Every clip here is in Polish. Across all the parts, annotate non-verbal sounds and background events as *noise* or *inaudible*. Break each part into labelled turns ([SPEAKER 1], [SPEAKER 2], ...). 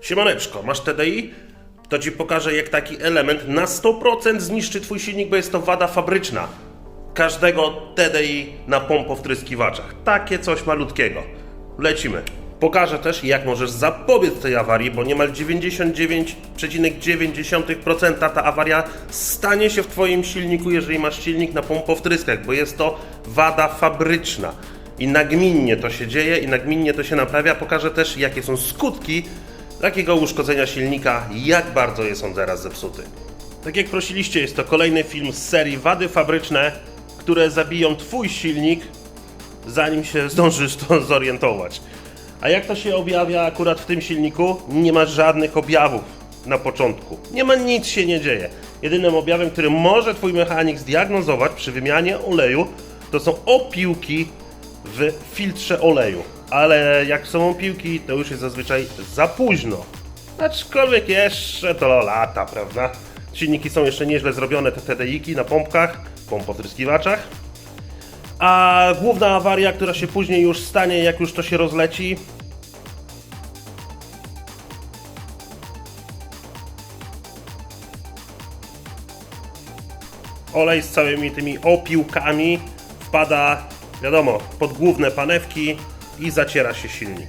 [SPEAKER 1] Siemaneczko, masz TDI? To ci pokażę, jak taki element na 100% zniszczy twój silnik, bo jest to wada fabryczna każdego TDI na pompowtryskiwaczach. Takie coś malutkiego. Lecimy. Pokażę też, jak możesz zapobiec tej awarii, bo niemal 99,9% ta awaria stanie się w Twoim silniku, jeżeli masz silnik na pompowtryskach, bo jest to wada fabryczna. I nagminnie to się dzieje i nagminnie to się naprawia. Pokażę też, jakie są skutki takiego uszkodzenia silnika, jak bardzo jest on zaraz zepsuty. Tak jak prosiliście, jest to kolejny film z serii Wady Fabryczne, które zabiją Twój silnik, zanim się zdążysz *laughs* to zorientować. A jak to się objawia akurat w tym silniku? Nie ma żadnych objawów na początku. Nie ma nic się nie dzieje. Jedynym objawem, który może Twój mechanik zdiagnozować przy wymianie oleju, to są opiłki w filtrze oleju. Ale jak są opiłki, to już jest zazwyczaj za późno. Aczkolwiek jeszcze to lata, prawda? Silniki są jeszcze nieźle zrobione, te TDI-ki na pompkach, pompotryskiwaczach. A główna awaria, która się później już stanie, jak już to się rozleci, olej z całymi tymi opiłkami wpada, wiadomo, pod główne panewki i zaciera się silnik.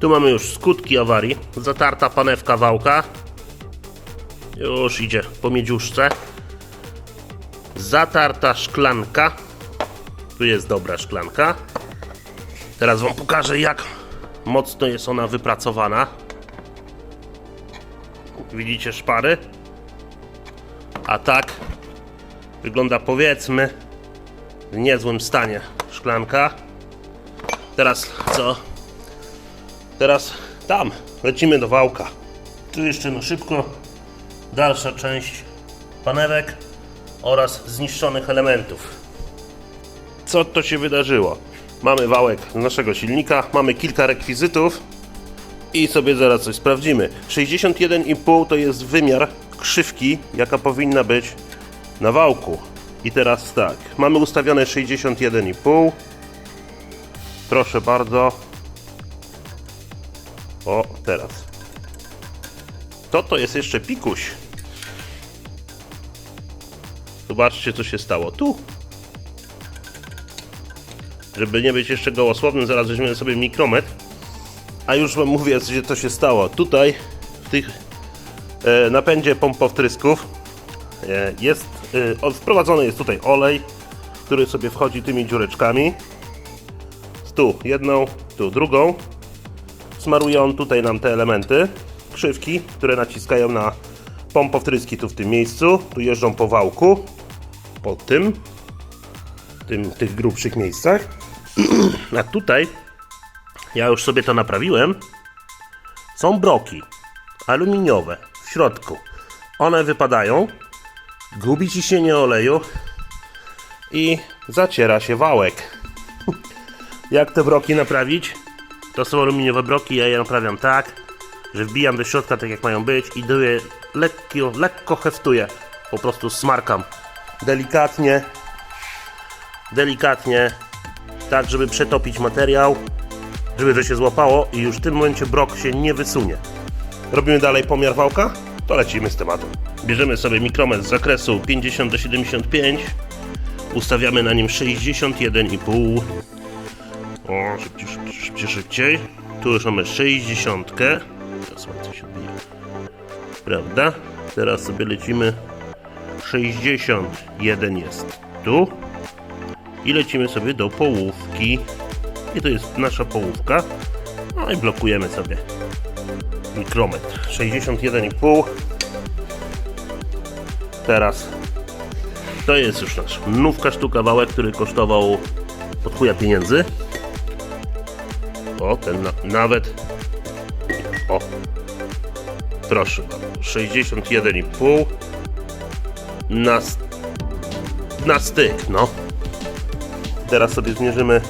[SPEAKER 1] Tu mamy już skutki awarii. Zatarta panewka wałka. Już idzie po miedziuszce. Zatarta szklanka. Tu jest dobra szklanka. Teraz Wam pokażę, jak mocno jest ona wypracowana. Widzicie szpary? A tak wygląda powiedzmy w niezłym stanie szklanka. Teraz co? Teraz tam lecimy do wałka. Tu jeszcze na szybko dalsza część panewek oraz zniszczonych elementów. Co to się wydarzyło? Mamy wałek naszego silnika, mamy kilka rekwizytów i sobie zaraz coś sprawdzimy. 61,5 to jest wymiar krzywki, jaka powinna być na wałku. I teraz tak, mamy ustawione 61,5. Proszę bardzo. O, teraz. To to jest jeszcze pikuś. Zobaczcie, co się stało tu. Żeby nie być jeszcze gołosłownym, zaraz weźmiemy sobie mikrometr. A już Wam mówię, gdzie to się stało. Tutaj, w tych e, napędzie pompowtrysków e, jest, wprowadzony jest tutaj olej, który sobie wchodzi tymi dziureczkami. Tu jedną, tu drugą. Smaruje on tutaj nam te elementy, krzywki, które naciskają na pompowtryski tu w tym miejscu. Tu jeżdżą po wałku, po tym, tym tych grubszych miejscach. *clears throat* A tutaj, ja już sobie to naprawiłem, są broki aluminiowe w środku. One wypadają, gubi ciśnienie oleju i zaciera się wałek. Jak te broki naprawić? To są aluminiowe broki, ja je naprawiam tak, że wbijam do środka tak jak mają być i daję lekko, lekko heftuję. Po prostu smarkam delikatnie, delikatnie, tak żeby przetopić materiał, żeby to się złapało i już w tym momencie brok się nie wysunie. Robimy dalej pomiar wałka? To lecimy z tematem. Bierzemy sobie mikrometr z zakresu 50 do 75, ustawiamy na nim 61,5 o, szybciej, szybciej, szybciej. Tu już mamy 60. Teraz się odbija. Prawda? Teraz sobie lecimy. 61 jest tu. I lecimy sobie do połówki. I to jest nasza połówka. No i blokujemy sobie mikrometr. 61,5. Teraz to jest już nasz nówka sztuka wałek, który kosztował od chuja pieniędzy. O, ten na, nawet. O. Proszę bardzo. 61,5 na, na styk, no. Teraz sobie zmierzymy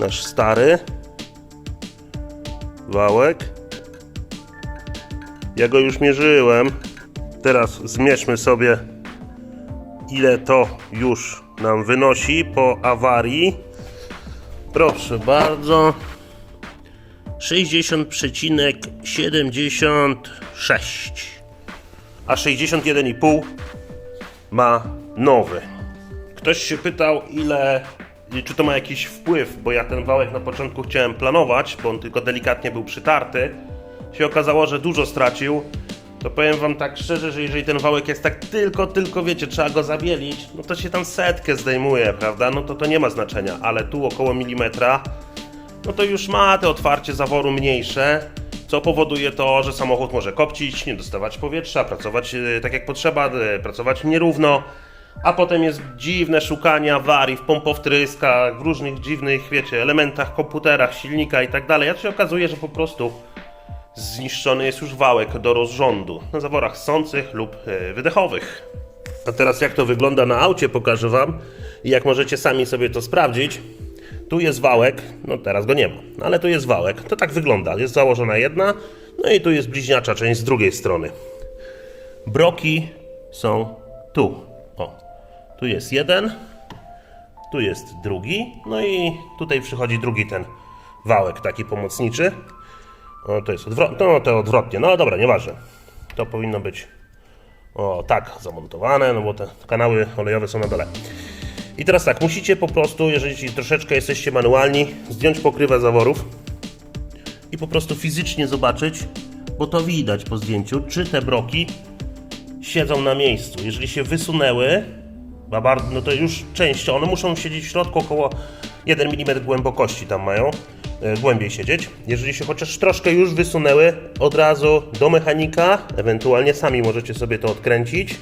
[SPEAKER 1] nasz stary wałek. Ja go już mierzyłem. Teraz zmierzmy sobie ile to już nam wynosi po awarii. Proszę bardzo. 60,76 a 61,5 ma nowy. Ktoś się pytał, ile, czy to ma jakiś wpływ, bo ja ten wałek na początku chciałem planować, bo on tylko delikatnie był przytarty. Się okazało, że dużo stracił. To powiem wam tak szczerze, że jeżeli ten wałek jest tak tylko, tylko wiecie, trzeba go zabielić, no to się tam setkę zdejmuje, prawda? No to to nie ma znaczenia, ale tu około milimetra, no to już ma te otwarcie zaworu mniejsze, co powoduje to, że samochód może kopcić, nie dostawać powietrza, pracować e, tak jak potrzeba, e, pracować nierówno, a potem jest dziwne szukanie awarii w pompowtryskach, w różnych dziwnych, wiecie, elementach, komputerach, silnika i tak dalej, a się okazuje, że po prostu zniszczony jest już wałek do rozrządu na zaworach sących lub e, wydechowych. A teraz jak to wygląda na aucie pokażę Wam i jak możecie sami sobie to sprawdzić. Tu jest wałek, no teraz go nie ma, ale tu jest wałek, to tak wygląda, jest założona jedna, no i tu jest bliźniacza część z drugiej strony. Broki są tu, o, tu jest jeden, tu jest drugi, no i tutaj przychodzi drugi ten wałek taki pomocniczy. O, to jest odwrotnie, no to odwrotnie, no dobra, nieważne. To powinno być o tak zamontowane, no bo te kanały olejowe są na dole. I teraz tak, musicie po prostu, jeżeli troszeczkę jesteście manualni, zdjąć pokrywę zaworów i po prostu fizycznie zobaczyć, bo to widać po zdjęciu, czy te broki siedzą na miejscu. Jeżeli się wysunęły, no to już częścią, one muszą siedzieć w środku około 1 mm głębokości tam mają, e, głębiej siedzieć. Jeżeli się chociaż troszkę już wysunęły, od razu do mechanika, ewentualnie sami możecie sobie to odkręcić,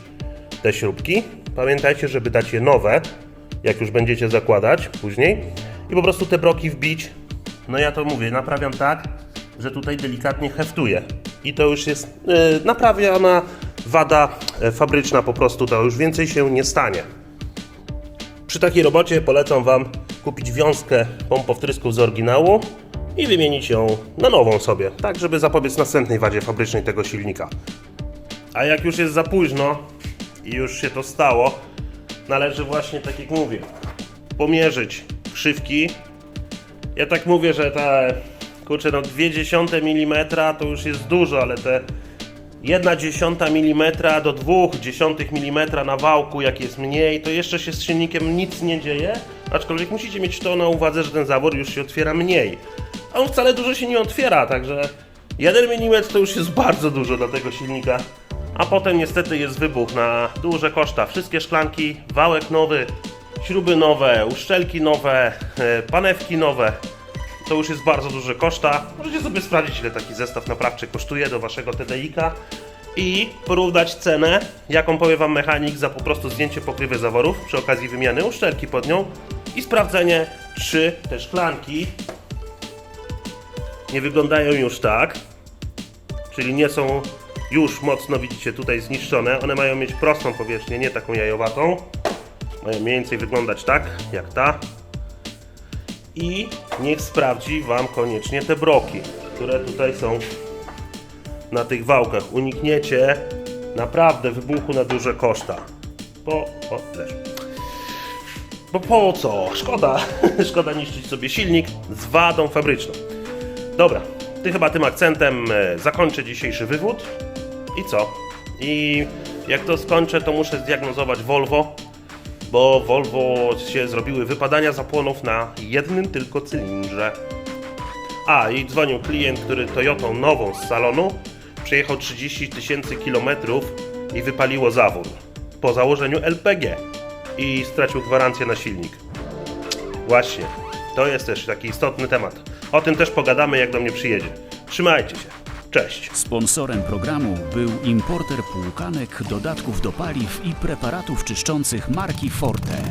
[SPEAKER 1] te śrubki. Pamiętajcie, żeby dać je nowe, jak już będziecie zakładać później i po prostu te broki wbić. No ja to mówię, naprawiam tak, że tutaj delikatnie heftuję. I to już jest yy, naprawiana wada e, fabryczna po prostu, to już więcej się nie stanie. Przy takiej robocie polecam Wam kupić wiązkę pompowtrysków z oryginału i wymienić ją na nową sobie, tak żeby zapobiec następnej wadzie fabrycznej tego silnika. A jak już jest za późno i już się to stało, należy właśnie, tak jak mówię, pomierzyć krzywki. Ja tak mówię, że te, kurczę, no 0,2 mm to już jest dużo, ale te 1,1 mm do 0,2 mm na wałku, jak jest mniej, to jeszcze się z silnikiem nic nie dzieje, aczkolwiek musicie mieć to na uwadze, że ten zawór już się otwiera mniej. A on wcale dużo się nie otwiera, także 1 mm to już jest bardzo dużo dla tego silnika. A potem niestety jest wybuch na duże koszta. Wszystkie szklanki, wałek nowy, śruby nowe, uszczelki nowe, e, panewki nowe. To już jest bardzo duże koszta. Możecie sobie sprawdzić, ile taki zestaw naprawczy kosztuje do waszego TDI-ka i porównać cenę, jaką powie wam mechanik za po prostu zdjęcie pokrywy zaworów przy okazji wymiany uszczelki pod nią i sprawdzenie, czy te szklanki nie wyglądają już tak, czyli nie są już mocno, widzicie, tutaj zniszczone. One mają mieć prostą powierzchnię, nie taką jajowatą. Mają mniej więcej wyglądać tak, jak ta. I niech sprawdzi Wam koniecznie te broki, które tutaj są na tych wałkach. Unikniecie naprawdę wybuchu na duże koszta. Bo, o, też. Bo po co? Szkoda, *laughs* szkoda niszczyć sobie silnik z wadą fabryczną. Dobra, ty chyba tym akcentem e, zakończę dzisiejszy wywód. I co? I jak to skończę, to muszę zdiagnozować Volvo, bo Volvo się zrobiły wypadania zapłonów na jednym tylko cylindrze. A, i dzwonił klient, który Toyotą nową z salonu przejechał 30 tysięcy kilometrów i wypaliło zawór po założeniu LPG i stracił gwarancję na silnik. Właśnie, to jest też taki istotny temat. O tym też pogadamy, jak do mnie przyjedzie. Trzymajcie się. Cześć.
[SPEAKER 2] Sponsorem programu był importer półkanek, dodatków do paliw i preparatów czyszczących marki Forte.